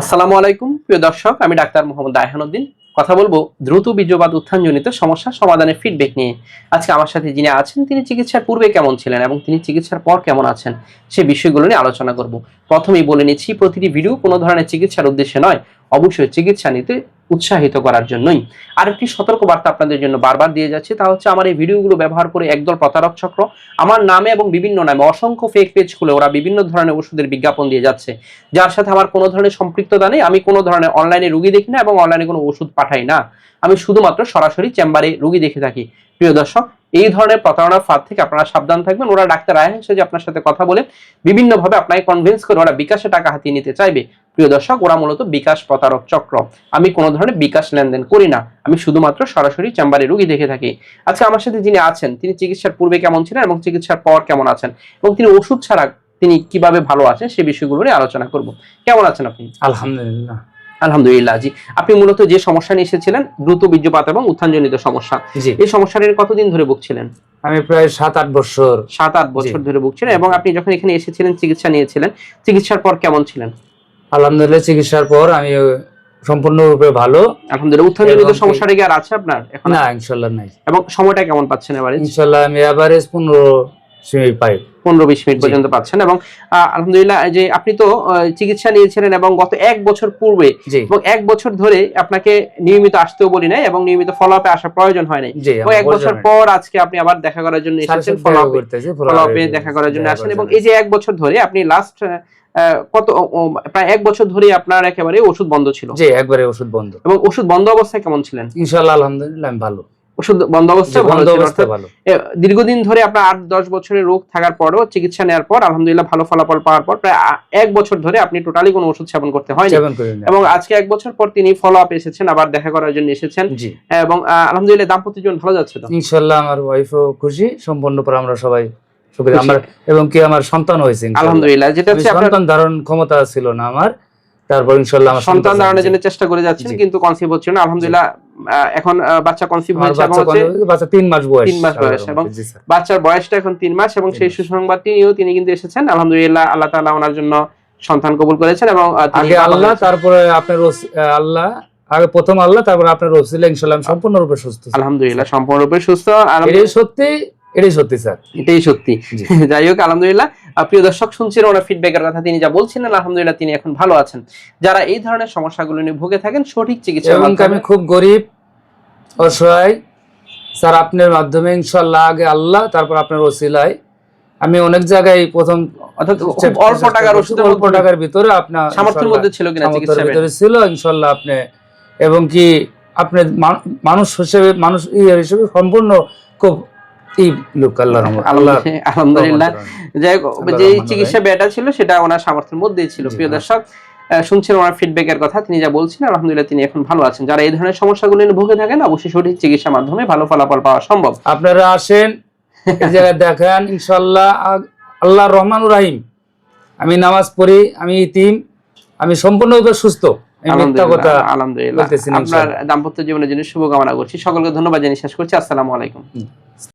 আসসালামু আলাইকুম, প্রিয় দর্শক, আমি ডাক্তার মোহাম্মদ আয়হানুদ্দিন কথা বলব দ্রুত বীর্যপাত উত্থানজনিত সমস্যা সমাধানের ফিডব্যাক নিয়ে। আজকে আমার সাথে যিনি আছেন, তিনি চিকিৎসার পূর্বে কেমন ছিলেন এবং তিনি চিকিৎসার পর কেমন আছেন, সে বিষয়গুলো নিয়ে আলোচনা করব। প্রথমেই বলে নিচ্ছি, প্রতিটি ভিডিও কোনো ধরনের চিকিৎসার উদ্দেশ্যে নয়, অবশ্যই চিকিৎসা নিতে উৎসাহিত করার জন্যই। আরেকটি সতর্ক বার্তা আপনাদের জন্য বারবার দিয়ে যাচ্ছে, তা হচ্ছে আমার এই ভিডিওগুলো ব্যবহার করে একদল প্রতারক চক্র, আমার নামে এবং বিভিন্ন নামে অসংখ্য ফেক পেজ খুলে ওরা বিভিন্ন ধরনের ওষুধের বিজ্ঞাপন দিয়ে যাচ্ছে। যার সাথে আমার কোনো ধরনের সম্পৃক্ততা নেই, আমি কোনো ধরনের অনলাইনে রুগী দেখি না এবং অনলাইনে কোনো ওষুধ পাঠাই না। আমি শুধুমাত্র সরাসরি চেম্বারে রুগী দেখে থাকি। প্রিয় দর্শক এই ধরনের প্রতারণার ফাঁদ থেকে আপনারা সাবধান থাকবেন। ওরা ডাক্তার আয় যে আপনার সাথে কথা বলে বিভিন্নভাবে আপনাকে কনভিন্স করে ওরা বিকাশে টাকা হাতিয়ে নিতে চাইবে। প্রিয় দর্শক, ওরা মূলত বিকাশ প্রতারক চক্র। আমি কোনো ধরনের বিকাশ লেনদেন করি না। আমি শুধুমাত্র সরাসরি চেম্বারে রুগী দেখে থাকি। আজকে আমার সাথে যিনি আছেন, তিনি চিকিৎসার পূর্বে কেমন ছিলেন এবং চিকিৎসার পর কেমন আছেন এবং তিনি ওষুধ ছাড়া তিনি কীভাবে ভালো আছেন সে বিষয়গুলো নিয়ে আলোচনা করব। কেমন আছেন আপনি? আলহামদুলিল্লাহ। আলহামদুলিল্লাহ জি। আপনি মূলত যে সমস্যা নিয়ে এসেছিলেন দ্রুত বীর্যপাত এবং উত্থানজনিত সমস্যা এই সমস্যাটা নিয়ে কতদিন ধরে ভুগছিলেন? আমি প্রায় সাত আট বছর। সাত আট বছর ধরে ভুগছিলেন এবং আপনি যখন এখানে এসেছিলেন চিকিৎসা নিয়েছিলেন চিকিৎসার পর কেমন ছিলেন? আলহামদুলিল্লাহ চিকিৎসার পর আমি সম্পূর্ণরূপে ভালো। আলহামদুলিল্লাহ উত্থানজনিত সমস্যাটা কি আর আছে আপনার এখন? না ইনশাল্লাহ নাই। এবং সময়টা কেমন পাচ্ছেন এবারে ইনশাল্লাহ আমি এভারেজ পনেরো সিমি পাই। পনেরো বিশ মিনিট পর্যন্ত পাচ্ছেন এবং আলহামদুলিল্লাহ যে আপনি তো চিকিৎসা নিয়েছিলেন এবং গত এক বছর পূর্বে এবং এক বছর ধরে আপনাকে নিয়মিত আসতেও বলি নাই এবং নিয়মিত ফলো আপে আসার প্রয়োজন হয় নাই। এক বছর পর আজকে আপনি আবার দেখা করার জন্য এসেছেন ফলো আপে দেখা করার জন্য আসেন এবং এই যে এক বছর ধরে আপনি লাস্ট কত প্রায় এক বছর ধরে আপনার একেবারে ওষুধ বন্ধ ছিল। জি একবারে ওষুধ বন্ধ। এবং ওষুধ বন্ধ অবস্থায় কেমন ছিলেন? ইনশাল্লাহ আলহামদুলিল্লাহ আমি ভালো। ওষুধ বন্ধ অবস্থায় ভালো অবস্থা ভালো। দীর্ঘদিন ধরে আপনার আট দশ বছরের রোগ থাকার পরও চিকিৎসা নেওয়ার পর আলহামদুলিল্লাহ ভালো ফলাফল পাওয়ার পর প্রায় এক বছর ধরে আপনি টোটালি কোনো ওষুধ সেবন করতে হয়নি। এবং আজকে এক বছর পর তিনি ফলো আপ এসেছেন আবার দেখা করার জন্য এসেছেন। এবং আলহামদুলিল্লাহ দাম্পত্য জীবন ভালো যাচ্ছে তো? ইনশাল্লাহ আমার ওয়াইফও খুশি সম্পূর্ণ পর আমরা সবাই সুখী আমার এবং কি আমার সন্তান হয়েছে আলহামদুলিল্লাহ যেটা হচ্ছে সন্তান ধারণ ক্ষমতা ছিল না আমার তারপর ইনশাল্লাহ সন্তান ধারণের জন্য চেষ্টা করে যাচ্ছেন কিন্তু কনসিভ হচ্ছে না। আলহামদুলিল্লাহ এখন বাচ্চা কনসিভ হয়েছে এবং হচ্ছে বাচ্চা তিন মাস বয়স তিন মাস বয়স এবং। বাচ্চার বয়সটা এখন তিন মাস এবং সেই। সুসংবাদ নিয়েও তিনি কিন্তু এসেছেন আলহামদুলিল্লাহ আল্লাহ তাআলা ওনার জন্য সন্তান কবুল করেছেন এবং আগে আল্লাহ তারপরে আপনার আল্লাহ আগে প্রথম আল্লাহ তারপর আপনার ওসিলা ইনশাল্লাহ আমি সম্পূর্ণরূপে সুস্থ আলহামদুলিল্লাহ সম্পূর্ণরূপে সুস্থ আর সত্যি এটাই সত্যি স্যার। এটাই সত্যি। যাই হোক আলহামদুলিল্লাহ। প্রিয় দর্শক শুনছিলেন ওনার ফিডব্যাকের কথা তিনি যা বলছিলেন আলহামদুলিল্লাহ তিনি এখন ভালো আছেন। যারা এই ধরনের সমস্যাগুলো নিয়ে ভুগে থাকেন সঠিক চিকিৎসা এবং আমি খুব গরিব অসহায় স্যার আপনার মাধ্যমে ইনশাল্লাহ আগে আল্লাহ তারপর আপনার ওসিলায়। আমি অনেক জায়গায় প্রথম অর্থাৎ অল্প টাকার ওষুধের অল্প টাকার ভিতরে আপনার সামর্থ্যের মধ্যে ছিল কিনা সামর্থ্যের চিকিৎসা ভিতরে ছিল ইনশাল্লাহ আপনি। এবং কি আপনি মানুষ হিসেবে মানুষ ইয়ে হিসেবে সম্পূর্ণ খুব ই লোক আল্লাহ আলহামদুলিল্লাহ যাই যে চিকিৎসা ব্যয়টা ছিল সেটা ওনার সামর্থ্যের মধ্যেই ছিল। প্রিয়। দর্শক শুনছেন ওনার ফিডব্যাকের কথা তিনি যা বলছেন আলহামদুলিল্লাহ তিনি এখন ভালো আছেন। যারা এই ধরনের সমস্যাগুলো নিয়ে ভুগে থাকেন অবশ্যই সঠিক চিকিৎসার মাধ্যমে ভালো ফলাফল পাওয়া সম্ভব। আপনারা আসেন এই জায়গায় দেখেন ইনশাল্লাহ আল্লাহ রহমান রাহিম। আমি নামাজ পড়ি আমি ইতিম আমি সম্পূর্ণরূপে সুস্থ। আলহামদুলিল্লাহ আপনার দাম্পত্য জীবনের জন্য শুভকামনা করছি। সকলকে ধন্যবাদ জানিয়ে শেষ করছি। আসসালামু আলাইকুম।